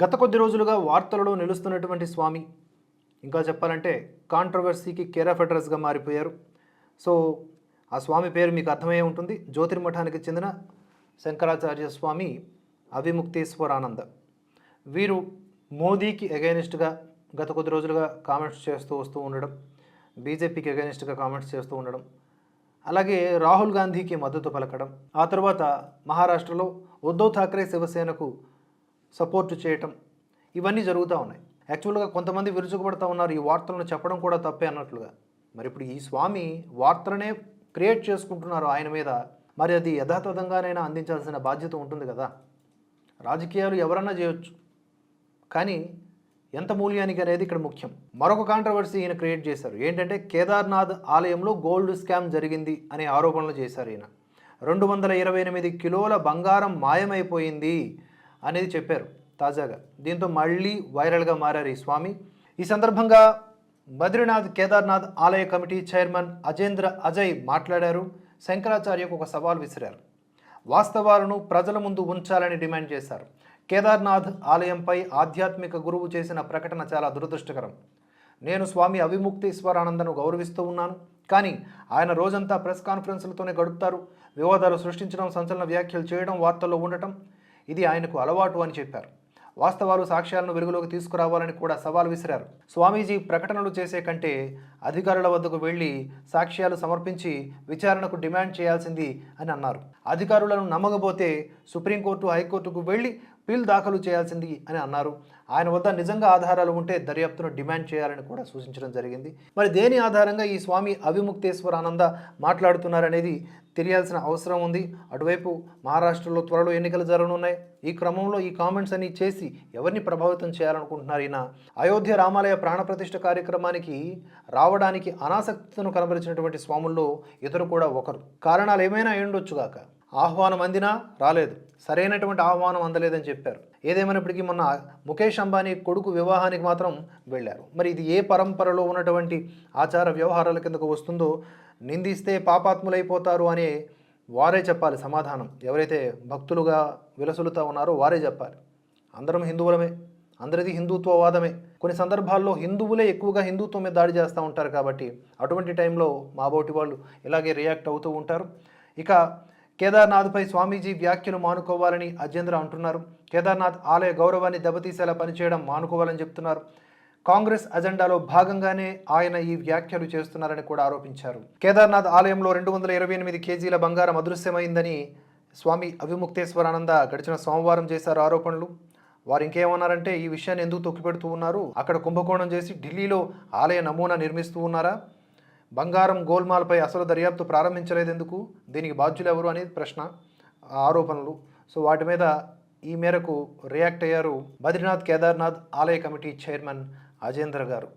గత కొద్ది రోజులుగా వార్తలలో నిలుస్తున్నటువంటి స్వామి ఇంకా చెప్పాలంటే కాంట్రవర్సీకి కేర్ ఆఫ్ అడ్రస్గా మారిపోయారు. సో ఆ స్వామి పేరు మీకు అర్థమయ్యే ఉంటుంది. జ్యోతిర్మఠానికి చెందిన శంకరాచార్య స్వామి అవిముక్తేశ్వరానంద. వీరు మోదీకి అగైనిస్ట్గా గత కొద్ది రోజులుగా కామెంట్స్ చేస్తూ వస్తూ ఉండడం బీజేపీకి అగైనిస్ట్గా కామెంట్స్ చేస్తూ ఉండడం అలాగే రాహుల్ గాంధీకి మద్దతు పలకడం ఆ తర్వాత మహారాష్ట్రలో ఉద్ధవ్ ఠాక్రే శివసేనకు సపోర్ట్ చేయటం ఇవన్నీ జరుగుతూ ఉన్నాయి. యాక్చువల్గా కొంతమంది విరుచుకుపడుతూ ఉన్నారు ఈ వార్తలను చెప్పడం కూడా తప్పే అన్నట్లుగా. మరి ఇప్పుడు ఈ స్వామి వార్తలనే క్రియేట్ చేసుకుంటున్నారు ఆయన మీద. మరి అది యథాతథంగానైనా అందించాల్సిన బాధ్యత ఉంటుంది కదా? రాజకీయాలు ఎవరన్నా చేయొచ్చు. కానీ ఎంత మూల్యానికి అనేది ఇక్కడ ముఖ్యం. మరొక కాంట్రవర్సీ ఈయన క్రియేట్ చేశారు. ఏంటంటే కేదార్నాథ్ ఆలయంలో గోల్డ్ స్కామ్ జరిగింది అనే ఆరోపణలు చేశారు ఈయన. రెండు వందల ఇరవై ఎనిమిది కిలోల బంగారం మాయమైపోయింది. అనేది చెప్పారు తాజాగా. దీంతో మళ్ళీ వైరల్గా మారారు ఈ స్వామి. ఈ సందర్భంగా బద్రీనాథ్ కేదార్నాథ్ ఆలయ కమిటీ చైర్మన్ అజేంద్ర అజయ్ మాట్లాడారు. శంకరాచార్యకు ఒక సవాల్ విసిరారు. వాస్తవాలను ప్రజల ముందు ఉంచాలని డిమాండ్ చేశారు. కేదార్నాథ్ ఆలయంపై ఆధ్యాత్మిక గురువు చేసిన ప్రకటన చాలా దురదృష్టకరం. నేను స్వామి అవిముక్తేశ్వరానందను గౌరవిస్తూ ఉన్నాను. కానీ ఆయన రోజంతా ప్రెస్ కాన్ఫరెన్స్లతోనే గడుపుతారు. వివాదాలు సృష్టించడం సంచలన వ్యాఖ్యలు చేయడం వార్తల్లో ఉండటం ఇది ఆయనకు అలవాటు అని చెప్పారు. వాస్తవాలు సాక్ష్యాలను వెలుగులోకి తీసుకురావాలని కూడా సవాల్ విసిరారు. స్వామీజీ ప్రకటనలు చేసే కంటే అధికారుల వద్దకు వెళ్ళి సాక్ష్యాలు సమర్పించి విచారణకు డిమాండ్ చేయాల్సింది అని అన్నారు. అధికారులను నమ్మకపోతే సుప్రీంకోర్టు హైకోర్టుకు వెళ్ళి పిల్ దాఖలు చేయాల్సింది అని అన్నారు. ఆయన వద్ద నిజంగా ఆధారాలు ఉంటే దర్యాప్తును డిమాండ్ చేయాలని కూడా సూచించడం జరిగింది. మరి దేని ఆధారంగా ఈ స్వామి అవిముక్తేశ్వరానంద మాట్లాడుతున్నారనేది తెలియాల్సిన అవసరం ఉంది. అటువైపు మహారాష్ట్రలో త్వరలో ఎన్నికలు జరగనున్నాయి. ఈ క్రమంలో ఈ కామెంట్స్ అన్ని చేసి ఎవరిని ప్రభావితం చేయాలనుకుంటున్నారు ఈయన? అయోధ్య రామాలయ ప్రాణప్రతిష్ఠ కార్యక్రమానికి రావడానికి అనాసక్తిను కనబరిచినటువంటి స్వాముల్లో ఇతరు కూడా ఒకరు. కారణాలు ఏమైనా అయ్యుండొచ్చుగాక ఆహ్వానం అందినా? రాలేదు. సరైనటువంటి ఆహ్వానం అందలేదని చెప్పారు. ఏదేమైనప్పటికీ మొన్న ముఖేష్ అంబానీ కొడుకు వివాహానికి మాత్రం వెళ్ళారు. మరి ఇది ఏ పరంపరలో ఉన్నటువంటి ఆచార వ్యవహారాల కిందకు వస్తుందో నిందిస్తే పాపాత్ములైపోతారు అనే వారే చెప్పాలి సమాధానం. ఎవరైతే భక్తులుగా విలసులుతా ఉన్నారో వారే చెప్పాలి. అందరం హిందువులమే. అందరిది హిందుత్వవాదమే. కొన్ని సందర్భాల్లో హిందువులే ఎక్కువగా హిందుత్వం మీద దాడి చేస్తూ ఉంటారు కాబట్టి అటువంటి టైంలో మా బోటి వాళ్ళు ఇలాగే రియాక్ట్ అవుతూ ఉంటారు. ఇక కేదార్నాథ్పై స్వామీజీ వ్యాఖ్యలు మానుకోవాలని అజేంద్ర అంటున్నారు. కేదార్నాథ్ ఆలయ గౌరవాన్ని దెబ్బతీసేలా పనిచేయడం మానుకోవాలని చెప్తున్నారు. కాంగ్రెస్ అజెండాలో భాగంగానే ఆయన ఈ వ్యాఖ్యలు చేస్తున్నారని కూడా ఆరోపించారు. కేదార్నాథ్ ఆలయంలో రెండు వందల ఇరవై ఎనిమిది కేజీల బంగారం అదృశ్యమైందని స్వామి అవిముక్తేశ్వరానంద గడిచిన సోమవారం చేశారు ఆరోపణలు. వారు ఇంకేమన్నారంటే ఈ విషయాన్ని ఎందుకు తొక్కిపెడుతూ ఉన్నారు? అక్కడ కుంభకోణం చేసి ఢిల్లీలో ఆలయ నమూనా నిర్మిస్తూ ఉన్నారా? బంగారం గోల్మాల్పై అసలు దర్యాప్తు ప్రారంభించలేదు ఎందుకు దీనికి బాధ్యులు ఎవరు అనేది ప్రశ్న ఆరోపణలు. సో వాటి మీద ఈ మేరకు రియాక్ట్ అయ్యారు బద్రీనాథ్ కేదార్నాథ్ ఆలయ కమిటీ చైర్మన్ అజేంద్ర గారు.